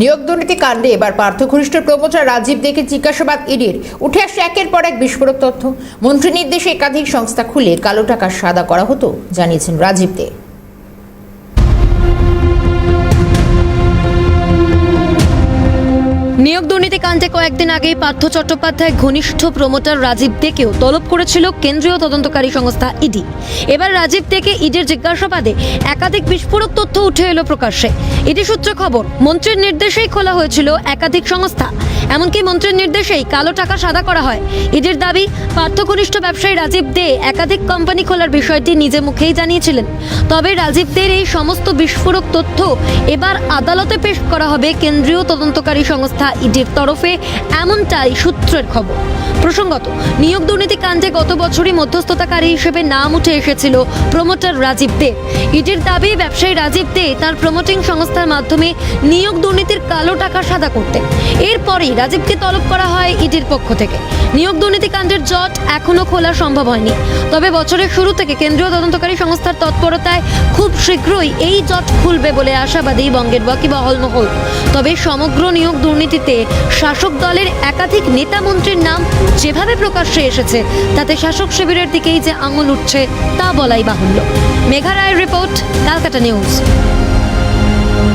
নিয়োগ দুর্নীতি কাণ্ডে এবার পার্থঘনিষ্ঠ প্রমোটার রাজীব দেখে জিজ্ঞাসাবাদ ইডির। উঠে আসে একের পর এক বিস্ফোরক তথ্য। মন্ত্রী নির্দেশে একাধিক সংস্থা খুলে কালো টাকা সাদা করা হতো, জানিয়েছেন রাজীব দে। নিয়োগ দুর্নীতি কাণ্ডে কয়েকদিন আগেই পার্থ চট্টোপাধ্যায় ঘনিষ্ঠ প্রমোটার রাজীব দেকেও তলব করেছিল কেন্দ্রীয় তদন্তকারী সংস্থা ইডি। এবার রাজীব দেকে ইডির জিজ্ঞাসাবাদে একাধিক বিস্ফোরক তথ্য উঠে এলো প্রকাশ্যে। ইডি সূত্রে খবর, মন্ত্রীর নির্দেশেই খোলা হয়েছিল একাধিক সংস্থা। এমনকি মন্ত্রীর নির্দেশেই কালো টাকা সাদা করা হয়। ইডির দাবি, পার্থ ঘনিষ্ঠ ব্যবসায়ী রাজীব দে একাধিক কোম্পানি খোলার বিষয়টি নিজে মুখেই জানিয়েছিলেন। তবে রাজীব দের এই সমস্ত বিস্ফোরক তথ্য এবার আদালতে পেশ করা হবে কেন্দ্রীয় তদন্তকারী সংস্থা ইডির তরফে এমনটাই সূত্রের খবর। প্রসঙ্গত, নিয়োগ দুর্নীতি কাণ্ডে গত বছরই মধ্যস্থতাকারী হিসেবে নাম উঠে এসেছিল প্রমোটার রাজীব দে। ইডির দাবি, ব্যবসায়ী রাজীব দে তার প্রমোটিং সংস্থার মাধ্যমে নিয়োগ দুর্নীতির কালো টাকা সাদা করতে। এরপরেই রাজীবকে তলব করা হয় ইডির পক্ষ থেকে। নিয়োগ দুর্নীতি কাণ্ডের জট এখনও খোলা সম্ভব হয়নি। তবে বছরের শুরু থেকে কেন্দ্রীয় তদন্তকারী সংস্থার তৎপরতায় খুব শীঘ্রই এই জট খুলবে বলে আশাবাদী বঙ্গের ওয়াকিবহল মহল। তবে সমগ্র নিয়োগ দুর্নীতিতে শাসক দলের একাধিক নেতা মন্ত্রীর নাম যেভাবে প্রকাশ্যে এসেছে, তাতে শাসক শিবিরের দিকেই যে আঙুল উঠছে তা বলাই বাহুল্য। মেঘা রায়ের রিপোর্ট, ক্যালকাটা নিউজ।